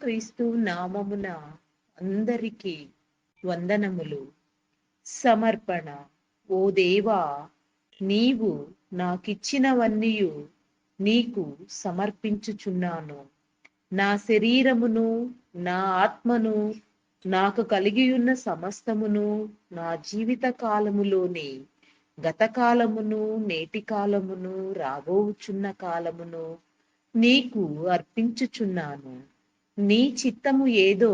క్రీస్తు నామమున అందరికీ వందనములు. సమర్పణ. ఓ దేవా నీవు నాకిచ్చినవన్నీయు నీకు సమర్పించుచున్నాను. నా శరీరమును నా ఆత్మను నాకు కలిగి ఉన్న సమస్తమును నా జీవిత కాలములోని గత కాలమును నేటి కాలమును రాబోచున్న కాలమును నీకు అర్పించుచున్నాను. నీ చిత్తము ఏదో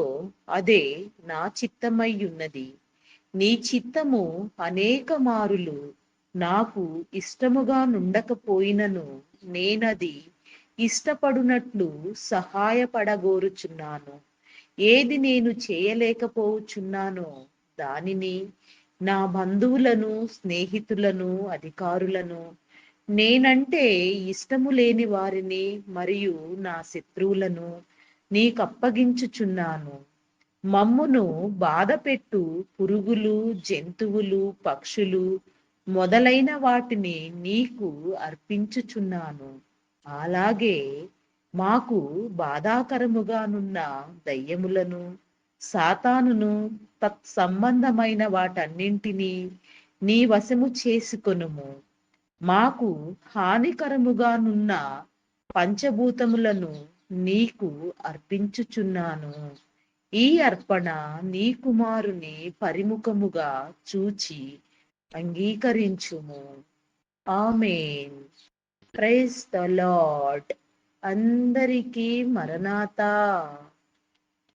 అదే నా చిత్తమై ఉన్నది నీ చిత్తము అనేక మారులు నాకు ఇష్టముగా నుండకపోయినను నేనది. ఇష్టపడునట్లు సహాయపడగోరుచున్నాను. ఏది నేను చేయలేకపోవచ్చున్నానో దానిని నా బంధువులను స్నేహితులను అధికారులను నేనంటే ఇష్టము లేని వారిని మరియు నా శత్రువులను నీకప్పగించుచున్నాను. మమ్మును బాధపెట్టు పురుగులు జంతువులు పక్షులు మొదలైన వాటిని నీకు అర్పించుచున్నాను. అలాగే మాకు బాధాకరముగానున్న దయ్యములను సాతానును తత్సంబంధమైన వాటన్నింటినీ నీ వశము చేసుకొనుము. మాకు హానికరముగానున్న పంచభూతములను నీకు అర్పించుచున్నాను. ఈ అర్పణ నీ కుమారుని పరిముఖముగా చూచి అంగీకరించుము. ఆమెన్. Praise the lord. అందరికీ మరణాత.